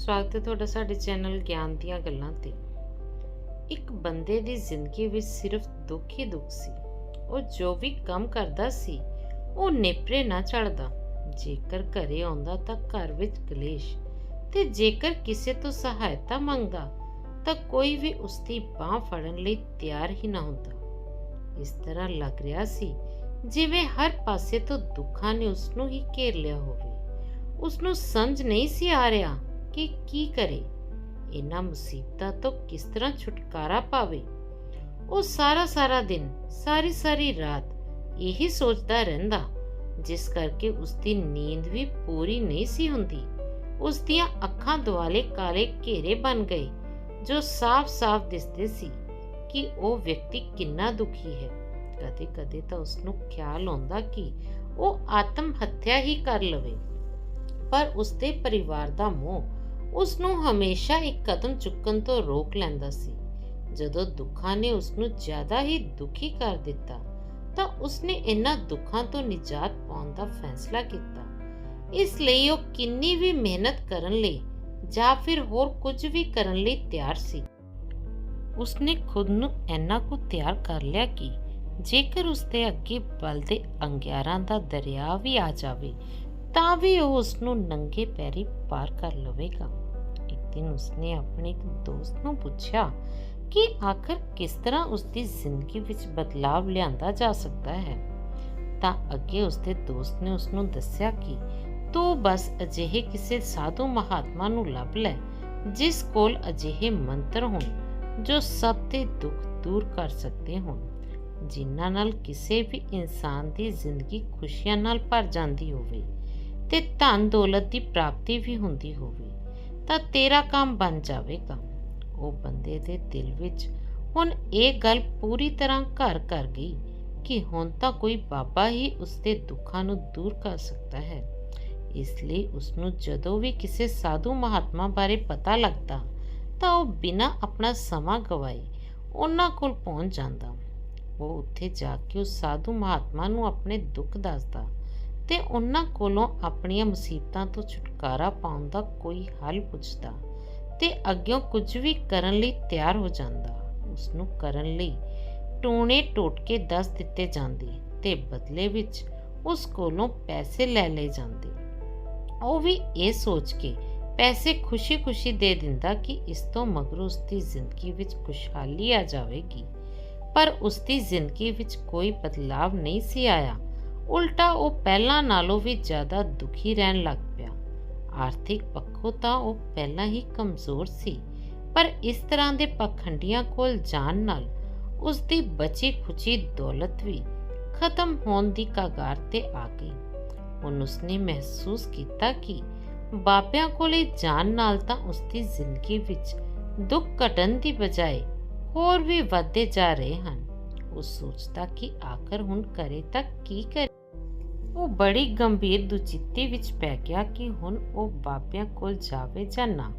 ਸਵਾਗਤ ਹੈ ਤੁਹਾਡਾ ਸਾਡੇ ਚੈਨਲ ਗਿਆਨ ਦੀਆਂ ਗੱਲਾਂ ਤੇ। ਇੱਕ ਬੰਦੇ ਦੀ ਜ਼ਿੰਦਗੀ ਵਿੱਚ ਸਿਰਫ ਦੁੱਖ ਹੀ ਦੁੱਖ ਸੀ। ਉਹ ਜੋ ਵੀ ਕੰਮ ਕਰਦਾ ਸੀ, ਉਹ ਨੇਪਰੇ ਨਾ ਚੜਦਾ ਜੇਕਰ ਘਰੇ ਆਉਂਦਾ ਤਾਂ ਘਰ ਵਿੱਚ ਕਲੇਸ਼। ਤੇ ਜੇਕਰ ਕਿਸੇ ਤੋਂ ਸਹਾਇਤਾ ਮੰਗਦਾ, ਤਾਂ ਕੋਈ ਵੀ ਉਸ ਦੀ ਬਾਹ ਫੜਨ ਲਈ ਤਿਆਰ ਹੀ ਨਾ ਹੁੰਦਾ। ਇਸ ਤਰ੍ਹਾਂ ਲੱਗ ਰਿਹਾ ਸੀ, ਜਿਵੇਂ ਹਰ ਪਾਸੇ ਤੋਂ ਦੁੱਖਾਂ ਨੇ ਉਸ ਨੂੰ ਹੀ ਘੇਰ ਲਿਆ ਹੋਵੇ। ਉਸ ਨੂੰ ਸਮਝ ਨਹੀਂ ਸੀ ਆ ਰਿਹਾ ਕਿ ਕੀ ਕਰੇ? ਇਹਨਾਂ ਮੁਸੀਬਤਾਂ ਤੋਂ ਕਿਸ ਤਰ੍ਹਾਂ ਛੁਟਕਾਰਾ ਪਾਵੇ? ਉਹ ਸਾਰਾ ਸਾਰਾ ਦਿਨ, ਸਾਰੀ ਸਾਰੀ ਰਾਤ ਇਹੀ ਸੋਚਦਾ ਰਹਿੰਦਾ, ਜਿਸ ਕਰਕੇ ਉਸ ਦੀ ਨੀਂਦ ਵੀ ਪੂਰੀ ਨਹੀਂ ਸੀ ਹੁੰਦੀ। ਉਸ ਦੀਆਂ ਅੱਖਾਂ ਦੁਆਲੇ ਕਾਲੇ ਘੇਰੇ ਬਣ ਗਏ, ਜੋ ਸਾਫ਼-ਸਾਫ਼ ਦਿਸਦੇ ਸੀ ਕਿ ਉਹ ਵਿਅਕਤੀ ਕਿੰਨਾ ਦੁਖੀ ਹੈ। ਕਦੇ-ਕਦੇ ਤਾਂ ਉਸ ਨੂੰ ਖਿਆਲ ਆਉਂਦਾ ਕਿ ਉਹ ਆਤਮ ਹੱਤਿਆ ਹੀ ਕਰ ਲਵੇ। ਪਰ ਉਸ ਦੇ ਪਰਿਵਾਰ ਦਾ ਮੋਹ ਉਸ ਨੂੰ ਹਮੇਸ਼ਾ ਇੱਕ ਕਦਮ ਚੁੱਕਣ ਤੋਂ ਰੋਕ ਲੈਂਦਾ ਸੀ। ਜਦੋਂ ਦੁੱਖਾਂ ਨੇ ਉਸ ਨੂੰ ਜ਼ਿਆਦਾ ਹੀ ਦੁਖੀ ਕਰ ਦਿੱਤਾ, ਤਾਂ ਉਸ ਇਹਨਾਂ ਦੁੱਖਾਂ ਤੋਂ ਨਿਜਾਤ ਪਾਉਣ ਦਾ ਫੈਸਲਾ ਕੀਤਾ। ਇਸ ਲਈ ਉਹ ਕਿੰਨੀ ਵੀ ਮਿਹਨਤ ਕਰਨ ਲਈ ਜਾਂ ਫਿਰ ਹੋਰ ਕੁਝ ਵੀ ਕਰਨ ਲਈ ਤਿਆਰ ਸੀ। ਉਸਨੇ ਖੁਦ ਨੂੰ ਇੰਨਾ ਕੁ ਤਿਆਰ ਕਰ ਲਿਆ ਕਿ ਜੇਕਰ ਉਸਦੇ ਅੱਗੇ ਬਲਦੇ ਅੰਗਿਆਰਾਂ ਦਾ ਦਰਿਆ ਵੀ ਆ ਜਾਵੇ ਤਾਂ ਵੀ ਉਹ ਉਸ ਨੂੰ ਨੰਗੇ ਪੈਰੀ ਪਾਰ ਕਰ ਲਵੇਗਾ। ਇੱਕ ਦਿਨ ਉਸਨੇ ਆਪਣੇ ਇੱਕ ਦੋਸਤ ਨੂੰ ਪੁੱਛਿਆ ਕਿ ਆਖਰ ਕਿਸ ਤਰ੍ਹਾਂ ਉਸ ਦੀ ਜ਼ਿੰਦਗੀ ਵਿੱਚ ਬਦਲਾਵ ਲਿਆਂਦਾ ਜਾ ਸਕਦਾ ਹੈ। ਤਾਂ ਅੱਗੇ ਉਸਦੇ ਦੋਸਤ ਨੇ ਉਸ ਨੂੰ ਦੱਸਿਆ ਕਿ ਤੂੰ ਬਸ ਅਜਿਹੇ ਕਿਸੇ ਸਾਧੂ ਮਹਾਤਮਾ ਨੂੰ ਲੱਭ ਲੈ, ਜਿਸ ਕੋਲ ਅਜਿਹੇ ਮੰਤਰ ਹੋਣ ਜੋ ਸਭ ਦੇ ਦੁੱਖ ਦੂਰ ਕਰ ਸਕਦੇ ਹੋਣ, ਜਿਨ੍ਹਾਂ ਨਾਲ ਕਿਸੇ ਵੀ ਇਨਸਾਨ ਦੀ ਜ਼ਿੰਦਗੀ ਖੁਸ਼ੀਆਂ ਨਾਲ ਭਰ ਜਾਂਦੀ ਹੋਵੇ। ਤੇ ਧਨ ਦੌਲਤ ਦੀ ਪ੍ਰਾਪਤੀ ਵੀ ਹੁੰਦੀ ਹੋਵੇ, ਤਾਂ ਤੇਰਾ ਕੰਮ ਬਣ ਜਾਵੇਗਾ। ਉਹ ਬੰਦੇ ਦੇ ਦਿਲ ਵਿੱਚ ਹੁਣ ਇਹ ਗੱਲ ਪੂਰੀ ਤਰ੍ਹਾਂ ਘਰ ਕਰ ਗਈ ਕਿ ਹੁਣ ਤਾਂ ਕੋਈ ਬਾਬਾ ਹੀ ਉਸ ਦੇ ਦੁੱਖਾਂ ਨੂੰ ਦੂਰ ਕਰ ਸਕਦਾ ਹੈ। ਇਸ ਲਈ ਉਸ ਨੂੰ ਜਦੋਂ ਵੀ ਕਿਸੇ ਸਾਧੂ ਮਹਾਤਮਾ ਬਾਰੇ ਪਤਾ ਲੱਗਦਾ, ਤਾਂ ਉਹ ਬਿਨਾਂ ਆਪਣਾ ਸਮਾਂ ਗਵਾਏ ਉਹਨਾਂ ਕੋਲ ਪਹੁੰਚ ਜਾਂਦਾ। ਉਹ ਉੱਥੇ ਜਾ ਕੇ ਉਸ ਸਾਧੂ ਮਹਾਤਮਾ ਨੂੰ ਆਪਣੇ ਦੁੱਖ ਦੱਸਦਾ ਤੇ ਉਹਨਾਂ ਕੋਲੋਂ ਆਪਣੀਆਂ ਮੁਸੀਬਤਾਂ ਤੋਂ ਛੁਟਕਾਰਾ ਪਾਉਣ ਦਾ ਕੋਈ ਹੱਲ ਪੁੱਛਦਾ ਤੇ ਅੱਗਿਓਂ ਕੁਝ ਵੀ ਕਰਨ ਲਈ ਤਿਆਰ ਹੋ ਜਾਂਦਾ। ਉਸ ਨੂੰ ਕਰਨ ਲਈ ਟੋਣੇ ਟੋਟਕੇ ਦੱਸ ਦਿੱਤੇ ਜਾਂਦੇ ਤੇ ਬਦਲੇ ਵਿੱਚ ਉਸ ਕੋਲੋਂ ਪੈਸੇ ਲੈ ਲਏ ਜਾਂਦੇ। ਉਹ ਵੀ ਇਹ ਸੋਚ ਕੇ ਪੈਸੇ ਖੁਸ਼ੀ-ਖੁਸ਼ੀ ਦੇ ਦਿੰਦਾ ਕਿ ਇਸ ਤੋਂ ਮਗਰੋਂ ਉਸ ਦੀ ਜ਼ਿੰਦਗੀ ਵਿੱਚ ਖੁਸ਼ਹਾਲੀ ਆ ਜਾਵੇਗੀ। ਪਰ ਉਸ ਦੀ ਜ਼ਿੰਦਗੀ ਵਿੱਚ ਕੋਈ ਬਦਲਾਵ ਨਹੀਂ ਸੀ ਆਇਆ। ਉਲਟਾ ਉਹ ਪਹਿਲਾਂ ਨਾਲੋਂ ਵੀ ਜ਼ਿਆਦਾ ਦੁਖੀ ਰਹਿਣ ਲੱਗ ਪਿਆ। ਆਰਥਿਕ ਪੱਖੋਂ ਤਾਂ ਉਹ ਪਹਿਲਾਂ ਹੀ ਕਮਜ਼ੋਰ ਸੀ, ਪਰ ਇਸ ਤਰ੍ਹਾਂ ਦੇ ਪਖੰਡੀਆਂ ਕੋਲ ਜਾਣ ਨਾਲ ਉਸ ਦੀ ਬਚੀ ਖੁਚੀ ਦੌਲਤ ਵੀ ਖਤਮ ਹੋਣ ਦੀ ਕਗਾਰ ਤੇ ਆ ਗਈ। ਹੁਣ ਉਸਨੇ ਮਹਿਸੂਸ ਕੀਤਾ ਕਿ ਬਾਬਿਆਂ ਕੋਲੇ ਜਾਣ ਨਾਲ ਤਾਂ ਉਸ ਦੀ ਜ਼ਿੰਦਗੀ ਵਿੱਚ ਦੁੱਖ ਘਟਣ ਦੀ ਬਜਾਏ ਹੋਰ ਵੀ ਵੱਧਦੇ ਜਾ ਰਹੇ ਹਨ। ਉਹ ਸੋਚਦਾ ਕਿ ਆਖਰ ਹੁਣ ਕਰੇ ਤਾਂ ਕੀ ਕਰੇ ਉਹ ਬੜੀ ਗੰਭੀਰ ਦੁਚਿੱਤੀ ਵਿੱਚ ਪੈ ਗਿਆ ਕਿ ਹੁਣ ਉਹ ਬਾਬਿਆਂ ਕੋਲ ਜਾਵੇ ਜਾਂ ਨਾ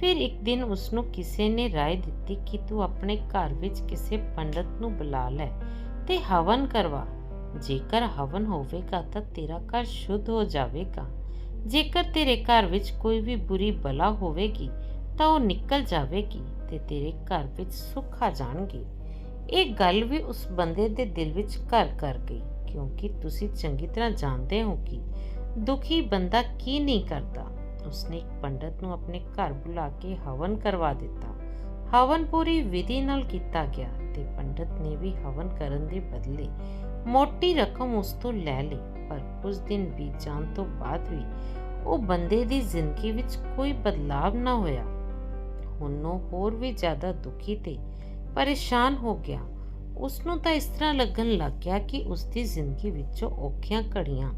ਫਿਰ ਇੱਕ ਦਿਨ ਉਸ ਨੂੰ ਕਿਸੇ ਨੇ رائے ਦਿੱਤੀ ਕਿ ਤੂੰ ਆਪਣੇ ਘਰ ਵਿੱਚ ਕਿਸੇ ਪੰਡਤ ਨੂੰ ਬੁਲਾ ਲੈ ਤੇ ਹਵਨ ਕਰਵਾ ਜੇਕਰ ਹਵਨ ਹੋਵੇਗਾ ਤਾਂ ਤੇਰਾ ਘਰ ਸ਼ੁੱਧ ਹੋ ਜਾਵੇਗਾ ਜੇਕਰ ਤੇਰੇ ਘਰ ਵਿੱਚ ਕੋਈ ਵੀ ਬੁਰੀ ਬਲਾ ਹੋਵੇਗੀ ਤਾਂ ਉਹ ਨਿਕਲ ਜਾਵੇਗੀ ਤੇ ਤੇਰੇ ਘਰ ਵਿੱਚ ਸੁੱਖ ਆ ਜਾਣਗੇ ਇਹ ਗੱਲ ਵੀ ਉਸ ਬੰਦੇ ਦੇ ਦਿਲ ਵਿੱਚ ਘਰ ਕਰ ਗਈ, ਕਿਉਂਕਿ ਤੁਸੀਂ ਚੰਗੀ ਤਰ੍ਹਾਂ ਜਾਣਦੇ ਹੋ ਕਿ ਦੁਖੀ ਬੰਦਾ ਕੀ ਨਹੀਂ ਕਰਦਾ। ਉਸਨੇ ਇੱਕ ਪੰਡਤ ਨੂੰ ਆਪਣੇ ਘਰ ਬੁਲਾ ਕੇ ਹਵਨ ਕਰਵਾ ਦਿੱਤਾ। ਹਵਨ ਪੂਰੀ ਵਿਧੀ ਨਾਲ ਕੀਤਾ ਗਿਆ ਤੇ ਪੰਡਤ ਨੇ ਵੀ ਹਵਨ ਕਰਨ ਦੇ ਬਦਲੇ ਮੋਟੀ ਰਕਮ ਉਸ ਤੋਂ ਲੈ ਲਈ, ਪਰ ਕੁਝ ਦਿਨ ਬੀਤ ਜਾਣ ਤੋਂ ਬਾਅਦ ਵੀ ਉਹ ਬੰਦੇ ਦੀ ਜ਼ਿੰਦਗੀ ਵਿੱਚ ਕੋਈ ਬਦਲਾਵ ਨਾ ਹੋਇਆ। ਹੁਣ ਉਹ ਹੋਰ ਵੀ ਜ਼ਿਆਦਾ ਦੁਖੀ ਤੇ ਪਰੇਸ਼ਾਨ ਹੋ ਗਿਆ। ਉਸ ਨੂੰ ਤਾਂ ਇਸ ਤਰ੍ਹਾਂ ਲੱਗਣ ਲੱਗ ਗਿਆ ਕਿ ਉਸ ਦੀ ਜ਼ਿੰਦਗੀ ਵਿੱਚੋਂ ਔਖੀਆਂ ਘੜੀਆਂ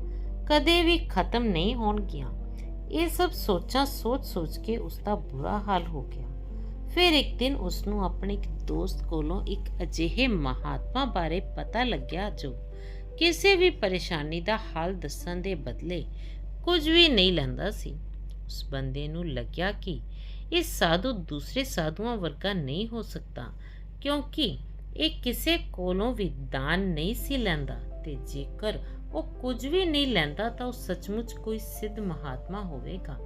ਕਦੇ ਵੀ ਖਤਮ ਨਹੀਂ ਹੋਣਗੀਆਂ। ਇਹ ਸਭ ਸੋਚਾਂ ਸੋਚ-ਸੋਚ ਕੇ ਉਸ ਦਾ ਬੁਰਾ ਹਾਲ ਹੋ ਗਿਆ। ਫਿਰ ਇੱਕ ਦਿਨ ਉਸ ਨੂੰ ਆਪਣੇ ਇੱਕ ਦੋਸਤ ਕੋਲੋਂ ਇੱਕ ਅਜਿਹੇ ਮਹਾਤਮਾ ਬਾਰੇ ਪਤਾ ਲੱਗਿਆ ਜੋ ਕਿਸੇ ਵੀ ਪਰੇਸ਼ਾਨੀ ਦਾ ਹੱਲ ਦੱਸਣ ਦੇ ਬਦਲੇ ਕੁਝ ਵੀ ਨਹੀਂ ਲੈਂਦਾ ਸੀ। ਉਸ ਬੰਦੇ ਨੂੰ ਲੱਗਿਆ ਕਿ ਇਹ ਸਾਧੂ ਦੂਸਰੇ ਸਾਧੂਆਂ ਵਰਗਾ ਨਹੀਂ ਹੋ ਸਕਦਾ। ਕਿਉਂਕਿ ਇਹ ਕਿਸੇ ਕੋਲੋਂ ਵੀ ਦਾਨ ਨਹੀਂ ਸੀ ਲੈਂਦਾ ਤੇ ਜੇਕਰ ਉਹ ਕੁਝ ਵੀ ਨਹੀਂ ਲੈਂਦਾ ਤਾਂ ਉਹ ਸੱਚਮੁੱਚ ਕੋਈ ਸਿੱਧ ਮਹਾਤਮਾ ਹੋਵੇਗਾ।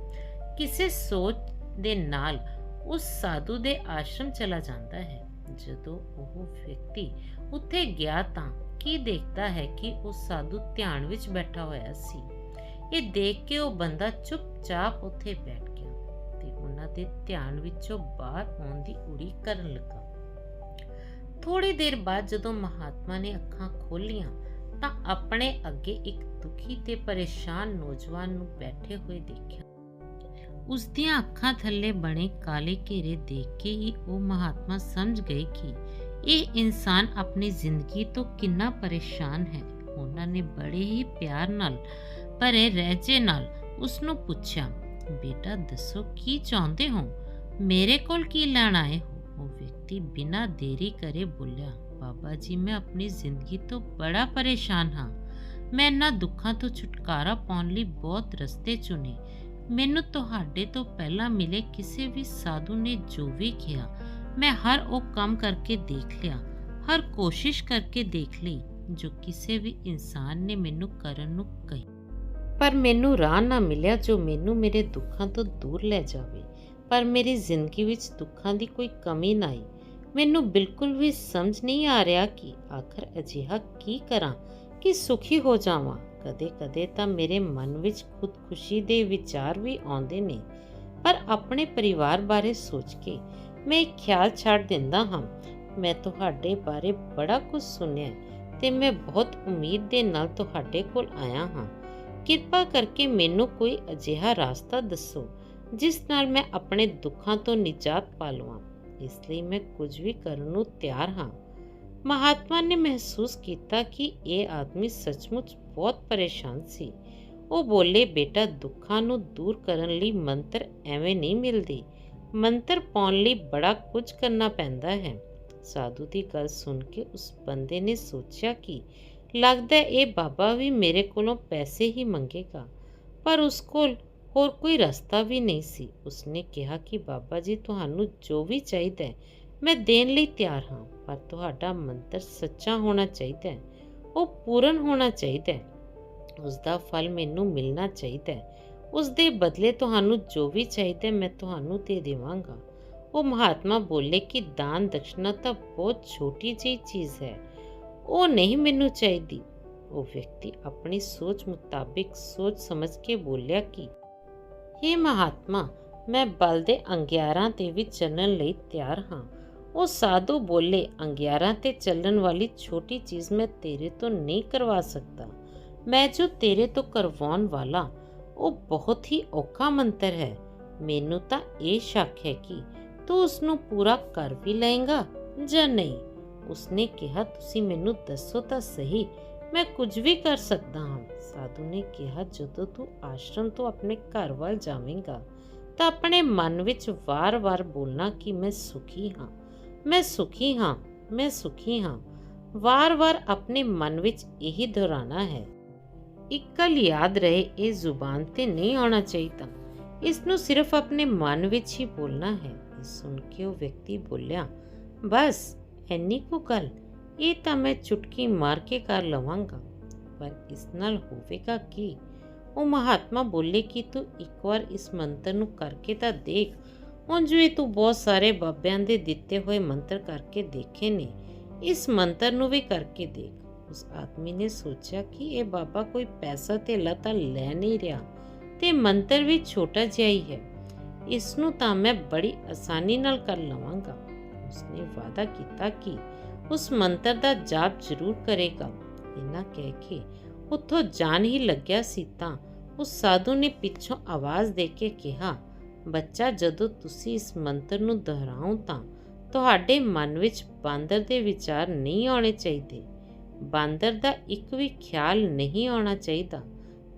ਕਿਸੇ ਸੋਚ ਦੇ ਨਾਲ ਉਸ ਸਾਧੂ ਦੇ ਆਸ਼ਰਮ ਚਲਾ ਜਾਂਦਾ ਹੈ। ਜਦੋਂ ਉਹ ਵਿਅਕਤੀ ਉੱਥੇ ਗਿਆ ਤਾਂ ਕੀ ਦੇਖਦਾ ਹੈ ਕਿ ਉਹ ਸਾਧੂ ਧਿਆਨ ਵਿੱਚ ਬੈਠਾ ਹੋਇਆ ਸੀ। ਇਹ ਦੇਖ ਕੇ ਉਹ ਬੰਦਾ ਚੁੱਪਚਾਪ ਉੱਥੇ ਬੈਠ ਗਿਆ ਤੇ ਉਹਨਾਂ ਦੇ ਧਿਆਨ ਵਿੱਚੋਂ ਬਾਹਰ ਆਉਣ ਦੀ ਉਡੀਕ ਕਰਨ ਲੱਗਾ। ਥੋੜੀ ਦੇਰ ਬਾਅਦ ਜਦੋਂ ਮਹਾਤਮਾ ਨੇ ਅੱਖਾਂ ਖੋਲੀਆਂ ਤਾਂ ਆਪਣੇ ਅੱਗੇ ਇੱਕ ਦੁਖੀ ਤੇ ਪਰੇਸ਼ਾਨ ਨੌਜਵਾਨ ਨੂੰ ਬੈਠੇ ਹੋਏ ਦੇਖਿਆ। ਉਸ ਦੀਆਂ ਅੱਖਾਂ ਥੱਲੇ ਬਣੇ ਕਾਲੇ ਘੇਰੇ ਦੇਖ ਕੇ ਹੀ ਉਹ ਮਹਾਤਮਾ ਸਮਝ ਗਏ ਕਿ ਇਹ ਇਨਸਾਨ ਆਪਣੀ ਜ਼ਿੰਦਗੀ ਤੋਂ ਕਿੰਨਾ ਪਰੇਸ਼ਾਨ ਹੈ। ਉਹਨਾਂ ਨੇ ਬੜੇ ਹੀ ਪਿਆਰ ਨਾਲ, ਭਰੇ ਰਹਿਜੇ ਨਾਲ ਉਸ ਨੂੰ ਪੁੱਛਿਆ, ਬੇਟਾ, ਦੱਸੋ ਕੀ ਚਾਹੁੰਦੇ ਹੋ? ਮੇਰੇ ਕੋਲ ਕੀ ਲੈਣ ਆਏ ਹੋ? ਉਹ ਵਿਅਕਤੀ ਬਿਨਾਂ ਦੇਰੀ ਕਰੇ ਬੋਲਿਆ ਬਾਬਾ ਜੀ ਮੈਂ ਆਪਣੀ ਜ਼ਿੰਦਗੀ ਤੋਂ ਬੜਾ ਪਰੇਸ਼ਾਨ ਹਾਂ ਮੈਂ ਇਹਨਾਂ ਦੁੱਖਾਂ ਤੋਂ ਛੁਟਕਾਰਾ ਪਾਉਣ ਲਈ ਬਹੁਤ ਰਸਤੇ ਚੁਣੇ ਮੈਨੂੰ ਤੁਹਾਡੇ ਤੋਂ ਪਹਿਲਾਂ ਮਿਲੇ ਕਿਸੇ ਵੀ ਸਾਧੂ ਨੇ ਜੋ ਵੀ ਕਿਹਾ ਮੈਂ ਹਰ ਉਹ ਕੰਮ ਕਰਕੇ ਦੇਖ ਲਿਆ ਹਰ ਕੋਸ਼ਿਸ਼ ਕਰਕੇ ਦੇਖ ਲਈ ਜੋ ਕਿਸੇ ਵੀ ਇਨਸਾਨ ਨੇ ਮੈਨੂੰ ਕਰਨ ਨੂੰ ਕਹੀ ਪਰ ਮੈਨੂੰ ਰਾਹ ਨਾ ਮਿਲਿਆ ਜੋ ਮੈਨੂੰ ਮੇਰੇ ਦੁੱਖਾਂ ਤੋਂ ਦੂਰ ਲੈ ਜਾਵੇ ਪਰ ਮੇਰੀ ਜ਼ਿੰਦਗੀ ਵਿੱਚ ਦੁੱਖਾਂ ਦੀ ਕੋਈ ਕਮੀ ਨਾ ਆਈ। ਮੈਨੂੰ ਬਿਲਕੁਲ ਵੀ ਸਮਝ ਨਹੀਂ ਆ ਰਿਹਾ ਕਿ ਆਖਰ ਅਜਿਹਾ ਕੀ ਕਰਾਂ, ਕਿ ਸੁਖੀ ਹੋ ਜਾਵਾਂ। ਕਦੇ-ਕਦੇ ਤਾਂ ਮੇਰੇ ਮਨ ਵਿੱਚ ਖੁਦਕੁਸ਼ੀ ਦੇ ਵਿਚਾਰ ਵੀ ਆਉਂਦੇ ਨੇ। ਪਰ ਆਪਣੇ ਪਰਿਵਾਰ ਬਾਰੇ ਸੋਚ ਕੇ ਮੈਂ ਇਹ ਖਿਆਲ ਛੱਡ ਦਿੰਦਾ ਹਾਂ। ਮੈਂ ਤੁਹਾਡੇ ਬਾਰੇ ਬੜਾ ਕੁਝ ਸੁਣਿਆ ਤੇ ਮੈਂ ਬਹੁਤ ਉਮੀਦ ਦੇ ਨਾਲ ਤੁਹਾਡੇ ਕੋਲ ਆਇਆ ਹਾਂ। ਕਿਰਪਾ ਕਰਕੇ ਮੈਨੂੰ ਕੋਈ ਅਜਿਹਾ ਰਸਤਾ ਦੱਸੋ ਜਿਸ ਨਾਲ ਮੈਂ ਆਪਣੇ ਦੁੱਖਾਂ ਤੋਂ ਨਿਜਾਤ ਪਾ ਲਵਾਂ, ਇਸ ਲਈ ਮੈਂ ਕੁਝ ਵੀ ਕਰਨ ਨੂੰ ਤਿਆਰ ਹਾਂ। ਮਹਾਤਮਾ ਨੇ ਮਹਿਸੂਸ ਕੀਤਾ ਕਿ ਇਹ ਆਦਮੀ ਸੱਚਮੁੱਚ ਬਹੁਤ ਪਰੇਸ਼ਾਨ ਸੀ। ਉਹ ਬੋਲੇ, ਬੇਟਾ, ਦੁੱਖਾਂ ਨੂੰ ਦੂਰ ਕਰਨ ਲਈ ਮੰਤਰ ਐਵੇਂ ਨਹੀਂ ਮਿਲਦੀ। ਮੰਤਰ ਪਾਉਣ ਲਈ ਬੜਾ ਕੁਝ ਕਰਨਾ ਪੈਂਦਾ ਹੈ। ਸਾਧੂ ਦੀ ਗੱਲ ਸੁਣ ਕੇ ਉਸ ਬੰਦੇ ਨੇ ਸੋਚਿਆ ਕਿ ਲੱਗਦਾ ਇਹ ਬਾਬਾ ਵੀ ਮੇਰੇ ਕੋਲੋਂ ਪੈਸੇ ਹੀ ਮੰਗੇਗਾ, ਪਰ ਉਸ ਕੋਲ ਹੋਰ ਕੋਈ ਰਸਤਾ ਵੀ ਨਹੀਂ ਸੀ। ਉਸਨੇ ਕਿਹਾ ਕਿ, ਬਾਬਾ ਜੀ, ਤੁਹਾਨੂੰ ਜੋ ਵੀ ਚਾਹੀਦਾ ਹੈ, ਮੈਂ ਦੇਣ ਲਈ ਤਿਆਰ ਹਾਂ, ਪਰ ਤੁਹਾਡਾ ਮੰਤਰ ਸੱਚਾ ਹੋਣਾ ਚਾਹੀਦਾ ਹੈ, ਉਹ ਪੂਰਨ ਹੋਣਾ ਚਾਹੀਦਾ ਹੈ। ਉਸ ਦਾ ਫਲ ਮੈਨੂੰ ਮਿਲਣਾ ਚਾਹੀਦਾ ਹੈ। ਉਸ ਦੇ ਬਦਲੇ ਤੁਹਾਨੂੰ ਜੋ ਵੀ ਚਾਹੀਦਾ ਮੈਂ ਤੁਹਾਨੂੰ ਦੇ ਦੇਵਾਂਗਾ। ਉਹ ਮਹਾਤਮਾ ਬੋਲੇ ਕਿ, ਦਾਨ ਦਕਸ਼ਨਾ ਤਾਂ ਬਹੁਤ ਛੋਟੀ ਜਿਹੀ ਚੀਜ਼ ਹੈ, ਉਹ ਨਹੀਂ ਮੈਨੂੰ ਚਾਹੀਦੀ। ਉਹ ਵਿਅਕਤੀ ਆਪਣੀ ਸੋਚ ਮੁਤਾਬਿਕ ਸੋਚ ਸਮਝ ਕੇ ਬੋਲਿਆ ਕਿ हे ਮਹਾਤਮਾ, ਮੈਂ ਬਲ ਦੇ ਅੰਗਿਆਰਾਂ ਤੇ ਵੀ ਚੱਲਣ ਲਈ ਤਿਆਰ ਹਾਂ। ਉਹ ਸਾਧੂ ਬੋਲੇ, ਅੰਗਿਆਰਾਂ ਤੇ ਚੱਲਣ ਵਾਲੀ ਛੋਟੀ ਚੀਜ਼ ਮੈਂ ਤੇਰੇ ਤੋਂ ਨਹੀਂ ਕਰਵਾ ਸਕਦਾ। ਮੈਂ ਜੋ ਤੇਰੇ ਤੋਂ ਕਰਵਾਉਣ ਵਾਲਾ, ਉਹ ਬਹੁਤ ਹੀ ਔਖਾ ਮੰਤਰ ਹੈ। ਮੈਨੂੰ ਤਾਂ ਇਹ ਸ਼ੱਕ ਹੈ ਕਿ ਤੂੰ ਉਸ ਨੂੰ ਪੂਰਾ ਕਰ ਵੀ ਲਏਗਾ ਜਾਂ ਨਹੀਂ? ਉਸਨੇ ਕਿਹਾ, ਤੁਸੀਂ ਮੈਨੂੰ ਦੱਸੋ ਤਾਂ ਸਹੀ ਮੈਂ ਕੁਝ ਵੀ ਕਰ ਸਕਦਾ ਹਾਂ। ਸਾਧੂ ਨੇ ਕਿਹਾ, ਜਦੋਂ ਤੂੰ ਆਸ਼ਰਮ ਤੋਂ ਆਪਣੇ ਘਰ ਵੱਲ ਜਾਵੇਂਗਾ, ਤਾਂ ਆਪਣੇ ਮਨ ਵਿੱਚ ਵਾਰ-ਵਾਰ ਬੋਲਣਾ ਕਿ ਮੈਂ ਸੁਖੀ ਹਾਂ। ਮੈਂ ਸੁਖੀ ਹਾਂ, ਮੈਂ ਸੁਖੀ ਹਾਂ। ਵਾਰ-ਵਾਰ ਆਪਣੇ ਮਨ ਵਿੱਚ ਇਹੀ ਦੁਹਰਾਣਾ ਹੈ ਇੱਕ ਗੱਲ ਯਾਦ ਰਹੇ, ਇਹ ਜ਼ੁਬਾਨ ਤੇ ਨਹੀਂ ਆਉਣਾ ਚਾਹੀਦਾ। ਇਸ ਨੂੰ ਸਿਰਫ ਆਪਣੇ ਮਨ ਵਿੱਚ ਹੀ ਬੋਲਣਾ ਹੈ। ਸੁਣ ਕੇ ਉਹ ਵਿਅਕਤੀ ਬੋਲਿਆ, ਬਸ ਐਨੀ ਕੋ ਗੱਲ। ਇਹ ਤਾਂ ਮੈਂ ਚੁਟਕੀ ਮਾਰ ਕੇ ਕਰ ਲਵਾਂਗਾ। ਪਰ ਇਸ ਨਾਲ ਹੋਵੇਗਾ ਕੀ? ਉਹ ਮਹਾਤਮਾ ਬੋਲੇ ਕਿ ਤੂੰ ਇੱਕ ਵਾਰ ਇਸ ਮੰਤਰ ਨੂੰ ਕਰਕੇ ਤਾਂ ਦੇਖ। ਉਂਝ ਵੀ ਤੂੰ ਬਹੁਤ ਸਾਰੇ ਬਾਬਿਆਂ ਦੇ ਦਿੱਤੇ ਹੋਏ ਮੰਤਰ ਕਰਕੇ ਦੇਖੇ ਨੇ। ਇਸ ਮੰਤਰ ਨੂੰ ਵੀ ਕਰਕੇ ਦੇਖ। ਉਸ ਆਦਮੀ ਨੇ ਸੋਚਿਆ ਕਿ ਇਹ ਬਾਬਾ ਕੋਈ ਪੈਸਾ ਤੇ ਲਤਾ ਲੈ ਨਹੀਂ ਰਿਹਾ ਤੇ ਮੰਤਰ ਵੀ ਛੋਟਾ ਜਿਹਾ ਹੀ ਹੈ। ਇਸ ਨੂੰ ਤਾਂ ਮੈਂ ਬੜੀ ਆਸਾਨੀ ਨਾਲ ਕਰ ਲਵਾਂਗਾ। ਉਸਨੇ ਵਾਅਦਾ ਕੀਤਾ ਕਿ ਉਸ ਮੰਤਰ ਦਾ ਜਾਪ ਜ਼ਰੂਰ ਕਰੇਗਾ। ਇਹਨਾਂ ਕਹਿ ਕੇ ਉੱਥੋਂ ਜਾਣ ਹੀ ਲੱਗਿਆ ਸੀ ਤਾਂ ਉਸ ਸਾਧੂ ਨੇ ਪਿੱਛੋਂ ਆਵਾਜ਼ ਦੇ ਕੇ ਕਿਹਾ, ਬੱਚਾ, ਜਦੋਂ ਤੁਸੀਂ ਇਸ ਮੰਤਰ ਨੂੰ ਦੁਹਰਾਓ ਤਾਂ ਤੁਹਾਡੇ ਮਨ ਵਿੱਚ ਬਾਂਦਰ ਦੇ ਵਿਚਾਰ ਨਹੀਂ ਆਉਣੇ ਚਾਹੀਦੇ। ਬਾਂਦਰ ਦਾ ਇੱਕ ਵੀ ਖਿਆਲ ਨਹੀਂ ਆਉਣਾ ਚਾਹੀਦਾ,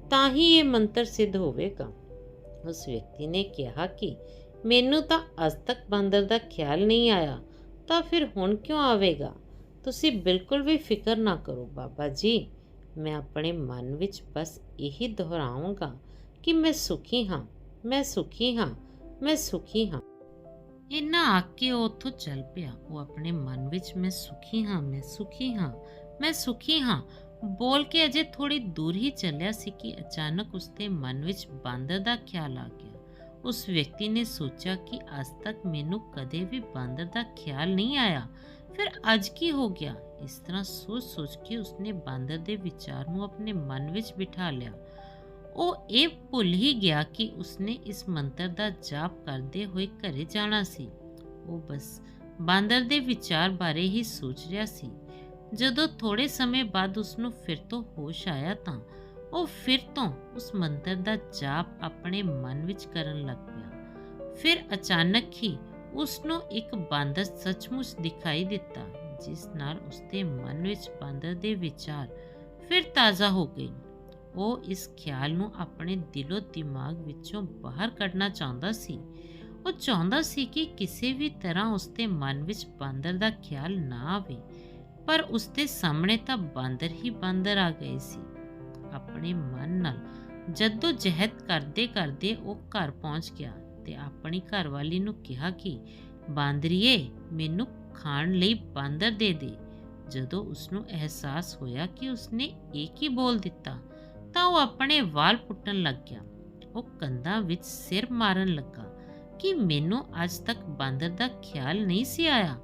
ਤਾਂ ਹੀ ਇਹ ਮੰਤਰ ਸਿੱਧ ਹੋਵੇਗਾ। ਉਸ ਵਿਅਕਤੀ ਨੇ ਕਿਹਾ ਕਿ ਮੈਨੂੰ ਤਾਂ ਅਜ ਤੱਕ ਬਾਂਦਰ ਦਾ ਖਿਆਲ ਨਹੀਂ ਆਇਆ। ਤਾਂ ਫਿਰ ਹੁਣ ਕਿਉਂ ਆਵੇਗਾ? ਤੁਸੀਂ ਬਿਲਕੁਲ ਵੀ ਫਿਕਰ ਨਾ ਕਰੋ ਬਾਬਾ ਜੀ। ਮੈਂ ਆਪਣੇ ਮਨ ਵਿੱਚ ਬਸ ਇਹੀ ਦੁਹਰਾਵਾਂਗਾ ਕਿ ਮੈਂ ਸੁਖੀ ਹਾਂ, ਮੈਂ ਸੁਖੀ ਹਾਂ, ਮੈਂ ਸੁਖੀ ਹਾਂ। ਇੰਨਾ ਆ ਕੇ ਉਹ ਉੱਥੋਂ ਚੱਲ ਪਿਆ। ਉਹ ਆਪਣੇ ਮਨ ਵਿੱਚ ਮੈਂ ਸੁਖੀ ਹਾਂ, ਮੈਂ ਸੁਖੀ ਹਾਂ, ਮੈਂ ਸੁਖੀ ਹਾਂ। ਬੋਲ ਕੇ ਅਜੇ ਥੋੜੀ ਦੂਰ ਹੀ ਚੱਲਿਆ ਸੀ ਕਿ ਅਚਾਨਕ ਉਸਦੇ ਮਨ ਵਿੱਚ ਬਾਂਦਰ ਦਾ ਖਿਆਲ ਆ ਗਿਆ। ਉਸ ਵਿਅਕਤੀ ਨੇ ਸੋਚਿਆ ਕਿ ਅੱਜ ਤੱਕ ਮੈਨੂੰ ਕਦੇ ਵੀ ਬਾਂਦਰ ਦਾ ਖਿਆਲ ਨਹੀਂ ਆਇਆ। ਫਿਰ ਅੱਜ ਕੀ ਹੋ ਗਿਆ? ਇਸ ਤਰ੍ਹਾਂ ਸੋਚ-ਸੋਚ ਕੇ ਉਸਨੇ ਬਾਂਦਰ ਦੇ ਵਿਚਾਰ ਨੂੰ ਆਪਣੇ ਮਨ ਵਿੱਚ ਬਿਠਾ ਲਿਆ। ਉਹ ਇਹ ਭੁੱਲ ਹੀ ਗਿਆ ਕਿ ਉਸਨੇ ਇਸ ਮੰਤਰ ਦਾ ਜਾਪ ਕਰਦੇ ਹੋਏ ਘਰੇ ਜਾਣਾ ਸੀ। ਉਹ ਬਸ ਬਾਂਦਰ ਦੇ ਵਿਚਾਰ ਬਾਰੇ ਹੀ ਸੋਚ ਰਿਹਾ ਸੀ। ਜਦੋਂ ਥੋੜੇ ਸਮੇਂ ਬਾਅਦ ਉਸ ਨੂੰ ਫਿਰ ਤੋਂ ਹੋਸ਼ ਆਇਆ ਤਾਂ ਉਹ ਫਿਰ ਤੋਂ ਉਸ ਮੰਤਰ ਦਾ ਜਾਪ ਆਪਣੇ ਮਨ ਵਿੱਚ ਕਰਨ ਲੱਗ ਪਿਆ। ਫਿਰ ਅਚਾਨਕ ਹੀ ਉਸ ਨੂੰ ਇੱਕ ਬਾਂਦਰ ਸੱਚਮੁੱਚ ਦਿਖਾਈ ਦਿੱਤਾ, ਜਿਸ ਨਾਲ ਉਸਦੇ ਮਨ ਵਿੱਚ ਬਾਂਦਰ ਦੇ ਵਿਚਾਰ ਫਿਰ ਤਾਜ਼ਾ ਹੋ ਗਏ। ਉਹ ਇਸ ਖਿਆਲ ਨੂੰ ਆਪਣੇ ਦਿਲੋਂ ਦਿਮਾਗ ਵਿੱਚੋਂ ਬਾਹਰ ਕੱਢਣਾ ਚਾਹੁੰਦਾ ਸੀ। ਉਹ ਚਾਹੁੰਦਾ ਸੀ ਕਿ ਕਿਸੇ ਵੀ ਤਰ੍ਹਾਂ ਉਸਦੇ ਮਨ ਵਿੱਚ ਬਾਂਦਰ ਦਾ ਖਿਆਲ ਨਾ ਆਵੇ, ਪਰ ਉਸਦੇ ਸਾਹਮਣੇ ਤਾਂ ਬਾਂਦਰ ਹੀ ਬਾਂਦਰ ਆ ਗਏ ਸੀ। ਆਪਣੇ ਮਨ ਨਾਲ। ਜਦੋਂ ਜਹਿਦ ਕਰਦੇ ਕਰਦੇ ਉਹ ਘਰ ਪਹੁੰਚ ਗਿਆ ਤੇ ਆਪਣੀ ਘਰਵਾਲੀ ਨੂੰ ਕਿਹਾ ਕਿ, ਬਾਂਦਰੀਏ, ਮੈਨੂੰ ਖਾਣ ਲਈ ਬਾਂਦਰ ਦੇ ਦੇ। ਜਦੋਂ ਉਸ ਨੂੰ ਅਹਿਸਾਸ ਹੋਇਆ ਕਿ ਉਸਨੇ ਇੱਕ ਹੀ ਬੋਲ ਦਿੱਤਾ, ਤਾਂ ਉਹ ਆਪਣੇ ਵਾਲ ਪੁੱਟਣ ਲੱਗ ਗਿਆ। ਉਹ ਕੰਧਾਂ ਵਿੱਚ ਸਿਰ ਮਾਰਨ ਲੱਗਾ ਕਿ ਮੈਨੂੰ ਅੱਜ ਤੱਕ ਬਾਂਦਰ ਦਾ ਖਿਆਲ ਨਹੀਂ ਸੀ ਆਇਆ।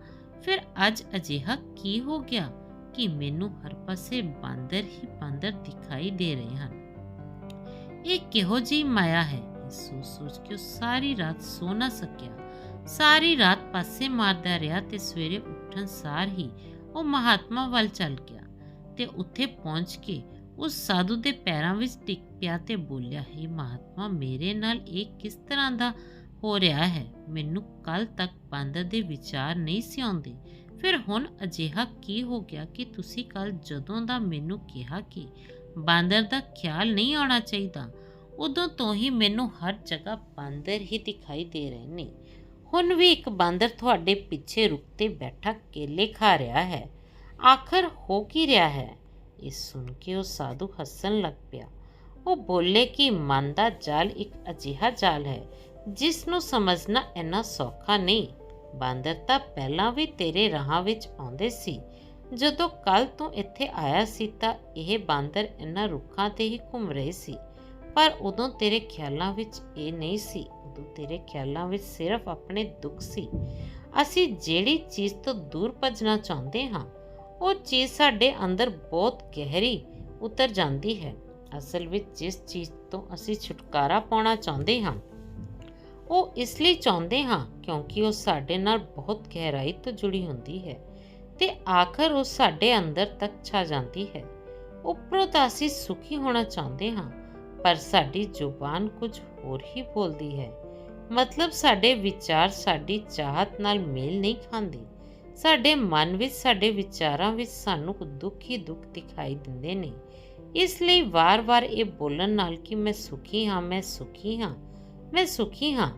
ਫਿਰ ਅੱਜ ਅਜਿਹਾ ਕੀ ਹੋ ਗਿਆ? ਕਿ ਮੈਨੂੰ ਹਰ ਪਾਸੇ ਬਾਂਦਰ ਹੀ ਬਾਂਦਰ ਦਿਖਾਈ ਦੇ ਰਹੇ ਹਨ। ਇਹ ਕਿਹੋ ਜਿਹੀ ਮਾਇਆ ਹੈ? ਸੋਚ ਸੋਚ ਕੇ ਉਹ ਸਾਰੀ ਰਾਤ ਸੋ ਨਾ ਸਕਿਆ। ਸਾਰੀ ਰਾਤ ਪਾਸੇ ਮਾਰਦਾ ਰਿਹਾ ਤੇ ਸਵੇਰੇ ਉੱਠਣ ਸਾਰ ਹੀ ਉਹ ਮਹਾਤਮਾ ਵੱਲ ਚੱਲ ਗਿਆ ਤੇ ਉੱਥੇ ਪਹੁੰਚ ਕੇ ਉਸ ਸਾਧੂ ਦੇ ਪੈਰਾਂ ਵਿੱਚ ਟਿਕ ਪਿਆ ਤੇ ਬੋਲਿਆ, ਹੈ ਮਹਾਤਮਾ, ਮੇਰੇ ਨਾਲ ਇਹ ਕਿਸ ਤਰ੍ਹਾਂ ਦਾ ਹੋ ਰਿਹਾ ਹੈ? ਮੈਨੂੰ ਕੱਲ ਤੱਕ ਬਾਂਦਰ ਦੇ ਵਿਚਾਰ ਨਹੀਂ ਸੀ ਆਉਂਦੇ। ਫਿਰ ਹੁਣ ਅਜਿਹਾ ਕੀ ਹੋ ਗਿਆ ਕਿ ਤੁਸੀਂ ਕੱਲ ਜਦੋਂ ਦਾ ਮੈਨੂੰ ਕਿਹਾ ਕਿ ਬਾਂਦਰ ਦਾ ਖਿਆਲ ਨਹੀਂ ਆਉਣਾ ਚਾਹੀਦਾ, ਉਦੋਂ ਤੋਂ ਹੀ ਮੈਨੂੰ ਹਰ ਜਗ੍ਹਾ ਬਾਂਦਰ ਹੀ ਦਿਖਾਈ ਦੇ ਰਹੇ ਨੇ। ਹੁਣ ਵੀ ਇੱਕ ਬਾਂਦਰ ਤੁਹਾਡੇ ਪਿੱਛੇ ਰੁਕਤੇ ਬੈਠਾ ਕੇਲੇ ਖਾ ਰਿਹਾ ਹੈ। ਆਖਰ ਹੋ ਕੀ ਰਿਹਾ ਹੈ? ਇਹ ਸੁਣ ਕੇ ਉਹ ਸਾਧੂ ਹੱਸਣ ਲੱਗ ਪਿਆ। ਉਹ ਬੋਲੇ ਕਿ ਮਨ ਦਾ ਜਾਲ ਇੱਕ ਅਜਿਹਾ ਜਾਲ ਹੈ, ਜਿਸ ਨੂੰ ਸਮਝਣਾ ਇੰਨਾ ਸੌਖਾ ਨਹੀਂ। ਬਾਂਦਰ ਤਾਂ ਪਹਿਲਾਂ ਵੀ ਤੇਰੇ ਰਾਹਾਂ ਵਿੱਚ ਆਉਂਦੇ ਸੀ। ਜਦੋਂ ਕੱਲ ਤੋਂ ਇੱਥੇ ਆਇਆ ਸੀ ਤਾਂ ਇਹ ਬਾਂਦਰ ਇਹਨਾਂ ਰੁੱਖਾਂ ਤੇ ਹੀ ਘੁੰਮ ਰਹੇ ਸੀ। ਪਰ ਉਦੋਂ ਤੇਰੇ ਖਿਆਲਾਂ ਵਿੱਚ ਇਹ ਨਹੀਂ ਸੀ। ਉਦੋਂ ਤੇਰੇ ਖਿਆਲਾਂ ਵਿੱਚ ਸਿਰਫ ਆਪਣੇ ਦੁੱਖ ਸੀ। ਅਸੀਂ ਜਿਹੜੀ ਚੀਜ਼ ਤੋਂ ਦੂਰ ਭੱਜਣਾ ਚਾਹੁੰਦੇ ਹਾਂ, ਉਹ ਚੀਜ਼ ਸਾਡੇ ਅੰਦਰ ਬਹੁਤ ਗਹਿਰੀ ਉਤਰ ਜਾਂਦੀ ਹੈ। ਅਸਲ ਵਿੱਚ ਜਿਸ ਚੀਜ਼ ਤੋਂ ਅਸੀਂ ਛੁਟਕਾਰਾ ਪਾਉਣਾ ਚਾਹੁੰਦੇ ਹਾਂ ਉਹ ਇਸ ਲਈ ਚਾਹੁੰਦੇ ਹਾਂ ਕਿਉਂਕਿ ਉਹ ਸਾਡੇ ਨਾਲ ਬਹੁਤ ਗਹਿਰਾਈ ਤੋਂ ਜੁੜੀ ਹੁੰਦੀ ਹੈ ਤੇ ਆਖਰ ਉਹ ਸਾਡੇ ਅੰਦਰ ਤੱਕ ਛਾ ਜਾਂਦੀ ਹੈ। ਉੱਪਰੋਂ ਤਾਂ ਅਸੀਂ ਸੁਖੀ ਹੋਣਾ ਚਾਹੁੰਦੇ ਹਾਂ, ਪਰ ਸਾਡੀ ਜ਼ੁਬਾਨ ਕੁਝ ਹੋਰ ਹੀ ਬੋਲਦੀ ਹੈ। ਮਤਲਬ ਸਾਡੇ ਵਿਚਾਰ ਸਾਡੀ ਚਾਹਤ ਨਾਲ ਮੇਲ ਨਹੀਂ ਖਾਂਦੇ। ਸਾਡੇ ਮਨ ਵਿੱਚ, ਸਾਡੇ ਵਿਚਾਰਾਂ ਵਿੱਚ ਸਾਨੂੰ ਦੁੱਖ ਹੀ ਦੁੱਖ ਦਿਖਾਈ ਦਿੰਦੇ ਨੇ। ਇਸ ਲਈ ਵਾਰ-ਵਾਰ ਇਹ ਬੋਲਣ ਨਾਲ ਕਿ ਮੈਂ ਸੁਖੀ ਹਾਂ, ਮੈਂ ਸੁਖੀ ਹਾਂ ਮੈਂ ਸੁਖੀ ਹਾਂ।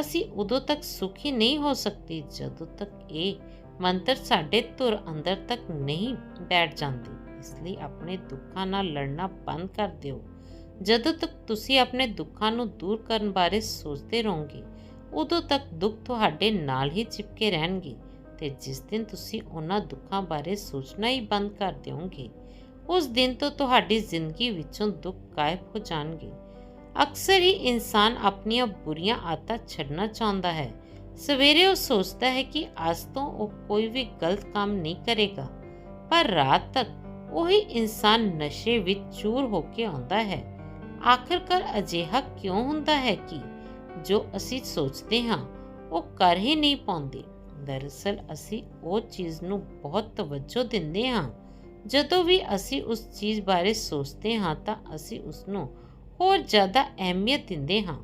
ਅਸੀਂ ਉਦੋਂ ਤੱਕ ਸੁਖੀ ਨਹੀਂ ਹੋ ਸਕਦੇ, ਜਦੋਂ ਤੱਕ ਇਹ ਮੰਤਰ ਸਾਡੇ ਧੁਰ ਅੰਦਰ ਤੱਕ ਨਹੀਂ ਬੈਠ ਜਾਂਦੇ। ਇਸ ਲਈ ਆਪਣੇ ਦੁੱਖਾਂ ਨਾਲ ਲੜਨਾ ਬੰਦ ਕਰ ਦਿਓ। ਜਦੋਂ ਤੱਕ ਤੁਸੀਂ ਆਪਣੇ ਦੁੱਖਾਂ ਨੂੰ ਦੂਰ ਕਰਨ ਬਾਰੇ ਸੋਚਦੇ ਰਹੋਗੇ, ਉਦੋਂ ਤੱਕ ਦੁੱਖ ਤੁਹਾਡੇ ਨਾਲ ਹੀ ਚਿਪਕੇ ਰਹਿਣਗੇ ਤੇ ਜਿਸ ਦਿਨ ਤੁਸੀਂ ਉਹਨਾਂ ਦੁੱਖਾਂ ਬਾਰੇ ਸੋਚਣਾ ਹੀ ਬੰਦ ਕਰ ਦਿਓਗੇ, ਉਸ ਦਿਨ ਤੋਂ ਤੁਹਾਡੀ ਜ਼ਿੰਦਗੀ ਵਿੱਚੋਂ ਦੁੱਖ ਗਾਇਬ ਹੋ ਜਾਣਗੇ। ਅਕਸਰ ਹੀ ਇਨਸਾਨ ਆਪਣੀਆਂ ਬੁਰੀਆਂ ਆਦਤਾਂ ਛੱਡਣਾ ਚਾਹੁੰਦਾ ਹੈ। ਸਵੇਰੇ ਉਹ ਸੋਚਦਾ ਹੈ ਕਿ ਅੱਜ ਤੋਂ ਉਹ ਕੋਈ ਵੀ ਗਲਤ ਕੰਮ ਨਹੀਂ ਕਰੇਗਾ। ਪਰ ਰਾਤ ਤੱਕ ਉਹੀ ਇਨਸਾਨ ਨਸ਼ੇ ਵਿੱਚ ਚੂਰ ਹੋ ਕੇ ਆਉਂਦਾ ਹੈ। ਆਖਰਕਾਰ ਅਜਿਹਾ ਕਿਉਂ ਹੁੰਦਾ ਹੈ ਕਿ ਜੋ ਅਸੀਂ ਸੋਚਦੇ ਹਾਂ, ਉਹ ਕਰ ਹੀ ਨਹੀਂ ਪਾਉਂਦੇ। ਦਰਅਸਲ ਅਸੀਂ ਉਹ ਚੀਜ਼ ਨੂੰ ਬਹੁਤ ਤਵੱਜੋ ਦਿੰਦੇ ਹਾਂ। ਜਦੋਂ ਵੀ ਅਸੀਂ ਉਸ ਚੀਜ਼ ਬਾਰੇ ਸੋਚਦੇ ਹਾਂ ਤਾਂ ਅਸੀਂ ਉਸ ਨੂੰ ਹੋਰ ਜ਼ਿਆਦਾ ਅਹਿਮੀਅਤ ਦਿੰਦੇ ਹਾਂ।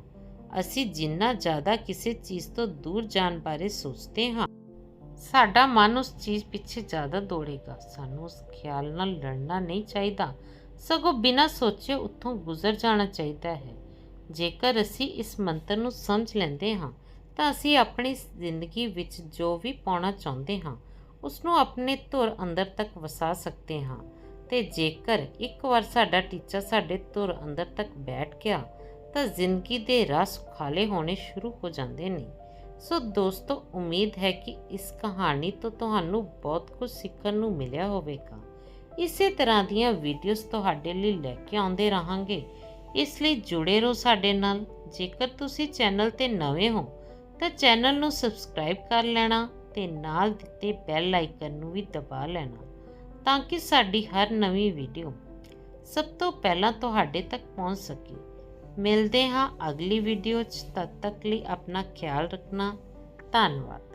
ਅਸੀਂ ਜਿੰਨਾ ਜ਼ਿਆਦਾ ਕਿਸੇ ਚੀਜ਼ ਤੋਂ ਦੂਰ ਜਾਣ ਬਾਰੇ ਸੋਚਦੇ ਹਾਂ, ਸਾਡਾ ਮਨ ਉਸ ਚੀਜ਼ ਪਿੱਛੇ ਜ਼ਿਆਦਾ ਦੌੜੇਗਾ। ਸਾਨੂੰ ਉਸ ਖਿਆਲ ਨਾਲ ਲੜਨਾ ਨਹੀਂ ਚਾਹੀਦਾ। ਸਗੋਂ ਬਿਨਾਂ ਸੋਚੇ ਉੱਥੋਂ ਗੁਜ਼ਰ ਜਾਣਾ ਚਾਹੀਦਾ ਹੈ। ਜੇਕਰ ਅਸੀਂ ਇਸ ਮੰਤਰ ਨੂੰ ਸਮਝ ਲੈਂਦੇ ਹਾਂ, ਤਾਂ ਅਸੀਂ ਆਪਣੀ ਜ਼ਿੰਦਗੀ ਵਿੱਚ ਜੋ ਵੀ ਪਾਉਣਾ ਚਾਹੁੰਦੇ ਹਾਂ ਉਸ ਨੂੰ ਆਪਣੇ ਧੁਰ ਅੰਦਰ ਤੱਕ ਵਸਾ ਸਕਦੇ ਹਾਂ। ਤੇ ਜੇਕਰ ਇੱਕ ਵਾਰ ਸਾਡਾ ਟੀਚਾ ਸਾਡੇ ਧੁਰ ਅੰਦਰ ਤੱਕ ਬੈਠ ਗਿਆ, ਤਾਂ ਜ਼ਿੰਦਗੀ ਦੇ ਰਸ ਸੁਖਾਲੇ ਹੋਣੇ ਸ਼ੁਰੂ ਹੋ ਜਾਂਦੇ ਨੇ। ਸੋ ਦੋਸਤੋ, ਉਮੀਦ ਹੈ ਕਿ ਇਸ ਕਹਾਣੀ ਤੋਂ ਤੁਹਾਨੂੰ ਬਹੁਤ ਕੁਝ ਸਿੱਖਣ ਨੂੰ ਮਿਲਿਆ ਹੋਵੇਗਾ। ਇਸੇ ਤਰ੍ਹਾਂ ਦੀਆਂ ਵੀਡੀਓਜ਼ ਤੁਹਾਡੇ ਲਈ ਲੈ ਕੇ ਆਉਂਦੇ ਰਹਾਂਗੇ। ਇਸ ਲਈ ਜੁੜੇ ਰਹੋ ਸਾਡੇ ਨਾਲ। ਜੇਕਰ ਤੁਸੀਂ ਚੈਨਲ ਤੇ ਨਵੇਂ ਹੋ, ਤਾਂ ਚੈਨਲ ਨੂੰ ਸਬਸਕ੍ਰਾਈਬ ਕਰ ਲੈਣਾ ਤੇ ਨਾਲ ਦਿੱਤੇ ਬੈਲ ਆਈਕਨ ਨੂੰ ਵੀ ਦਬਾ ਲੈਣਾ। ਤਾਂ ਕਿ ਸਾਡੀ ਹਰ ਨਵੀਂ ਵੀਡੀਓ ਸਭ ਤੋਂ ਪਹਿਲਾਂ ਤੁਹਾਡੇ ਤੱਕ ਪਹੁੰਚ ਸਕੇ। ਮਿਲਦੇ ਹਾਂ ਅਗਲੀ ਵੀਡੀਓ 'ਚ। ਤਦ ਤੱਕ ਲਈ ਆਪਣਾ ਖਿਆਲ ਰੱਖਣਾ। ਧੰਨਵਾਦ।